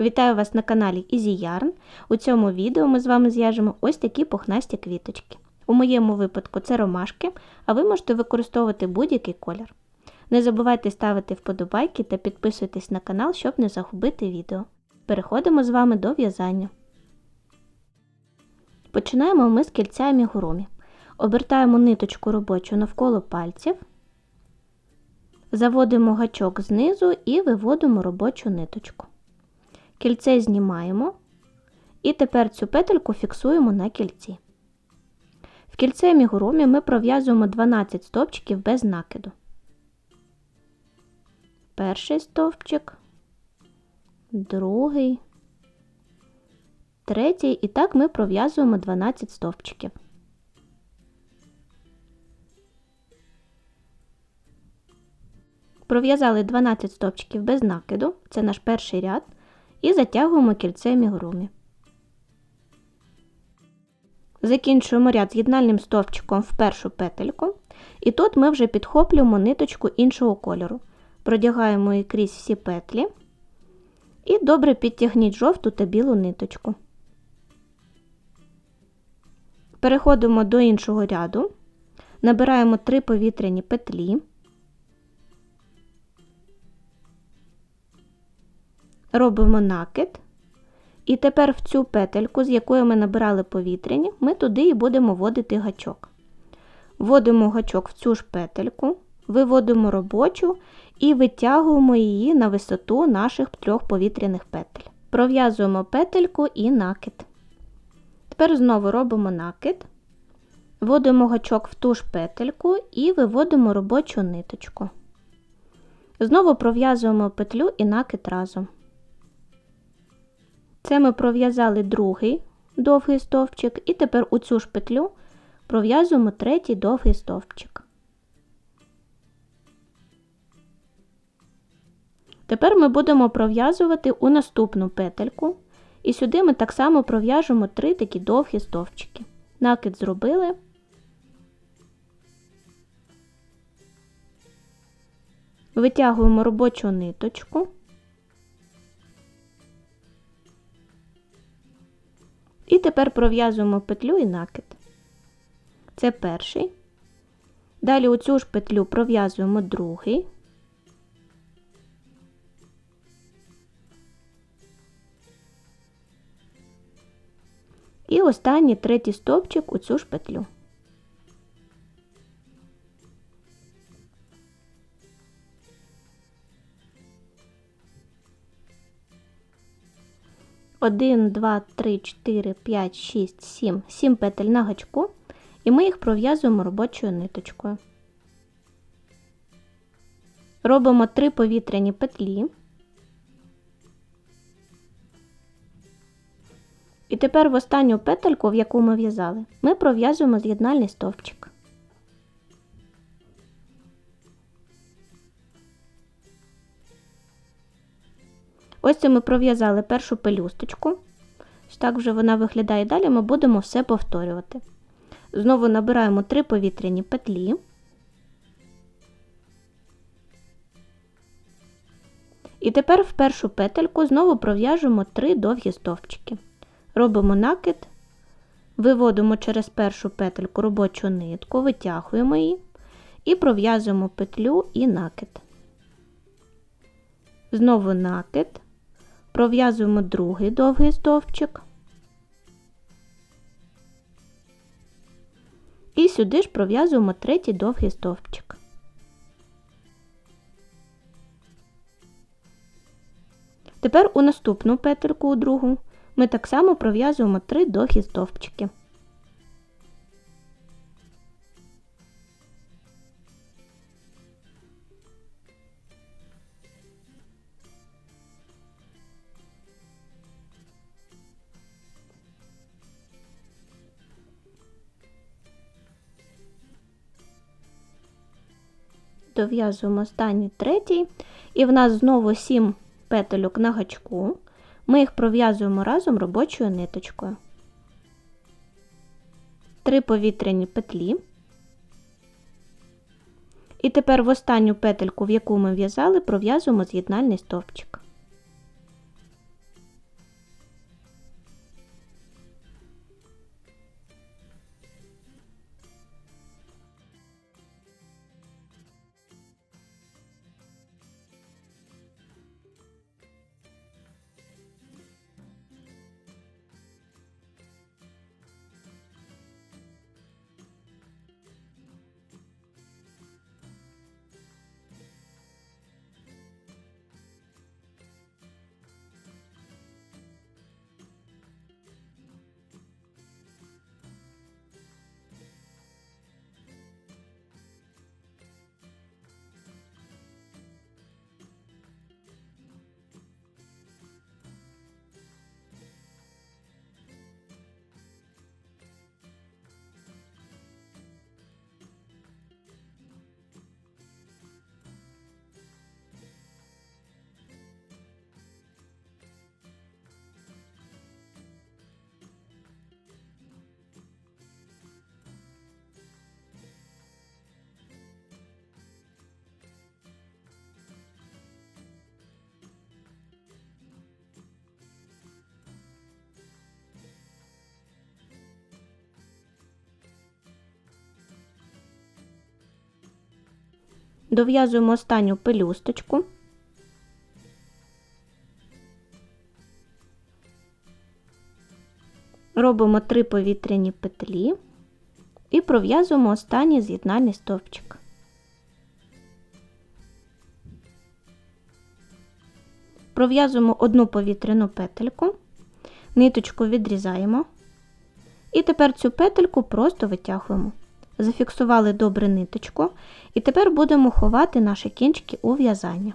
Вітаю вас на каналі Easy Yarn. У цьому відео ми з вами зв'яжемо ось такі пухнасті квіточки. У моєму випадку це ромашки, а ви можете використовувати будь-який колір. Не забувайте ставити вподобайки та підписуйтесь на канал, щоб не загубити відео. Переходимо з вами до в'язання. Починаємо ми з кільця амігурумі. Обертаємо ниточку робочу навколо пальців. Заводимо гачок знизу і виводимо робочу ниточку. Кільце знімаємо і тепер цю петельку фіксуємо на кільці. В кільце мігурумі ми пров'язуємо 12 стовпчиків без накиду. Перший стовпчик, другий, третій, і так ми пров'язуємо 12 стовпчиків. Пров'язали 12 стовпчиків без накиду, це наш перший ряд, і затягуємо кільце мігурумі. Закінчуємо ряд з'єднальним стовпчиком в першу петельку, і тут ми вже підхоплюємо ниточку іншого кольору, продягаємо її крізь всі петлі і добре підтягніть жовту та білу ниточку. Переходимо до іншого ряду, набираємо 3 повітряні петлі. Робимо накид. І тепер в цю петельку, з якої ми набирали повітряні, ми туди і будемо вводити гачок. Вводимо гачок в цю ж петельку, виводимо робочу і витягуємо її на висоту наших трьох повітряних петель. Пров'язуємо петельку і накид. Тепер знову робимо накид, вводимо гачок в ту ж петельку і виводимо робочу ниточку. Знову пров'язуємо петлю і накид разом. Це ми пров'язали другий довгий стовпчик, і тепер у цю ж петлю пров'язуємо третій довгий стовпчик. Тепер ми будемо пров'язувати у наступну петельку, і сюди ми так само пров'яжемо три такі довгі стовпчики. Накид зробили. Витягуємо робочу ниточку. І тепер пров'язуємо петлю і накид. Це перший. Далі у цю ж петлю пров'язуємо другий. І останній третій стовпчик у цю ж петлю. Один, два, три, чотири, п'ять, шість, сім, сім петель на гачку, і ми їх пров'язуємо робочою ниточкою. Робимо три повітряні петлі. І тепер в останню петельку, в яку ми в'язали, ми пров'язуємо з'єднальний стовпчик. Ось це ми пров'язали першу пелюсточку. Так вже вона виглядає. Далі ми будемо все повторювати. Знову набираємо три повітряні петлі. І тепер в першу петельку знову пров'яжемо три довгі стовпчики. Робимо накид, виводимо через першу петельку робочу нитку, витягуємо її і пров'язуємо петлю і накид. Знову накид, пров'язуємо другий довгий стовпчик. І сюди ж пров'язуємо третій довгий стовпчик. Тепер у наступну петельку у другу ми так само пров'язуємо три довгі стовпчики. Дов'язуємо останній третій, і в нас знову 7 петельок на гачку. Ми їх пров'язуємо разом робочою ниточкою. 3 повітряні петлі. І тепер в останню петельку, в яку ми в'язали, пров'язуємо з'єднальний стовпчик. Дов'язуємо останню пелюсточку. Робимо три повітряні петлі і пров'язуємо останній з'єднальний стовпчик. Пров'язуємо одну повітряну петельку, ниточку відрізаємо. І тепер цю петельку просто витягуємо. Зафіксували добре ниточку, і тепер будемо ховати наші кінчики у в'язання.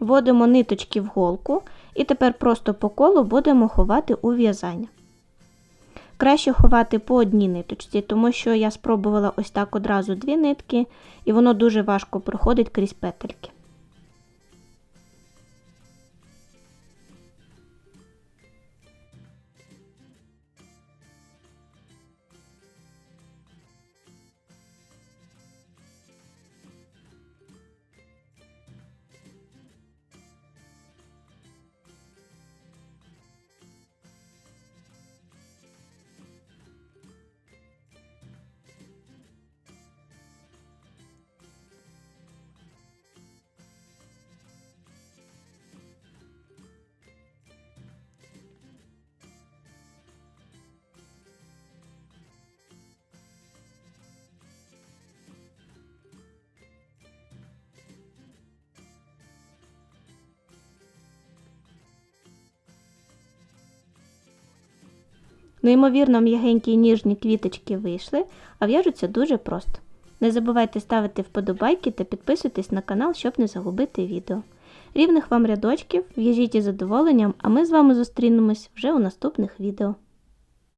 Вводимо ниточки в голку і тепер просто по колу будемо ховати у в'язання. Краще ховати по одній ниточці, тому що я спробувала ось так одразу дві нитки, і воно дуже важко проходить крізь петельки. Неймовірно м'ягенькі і ніжні квіточки вийшли, а в'яжуться дуже просто. Не забувайте ставити вподобайки та підписуйтесь на канал, щоб не загубити відео. Рівних вам рядочків, в'яжіть із задоволенням, а ми з вами зустрінемось вже у наступних відео.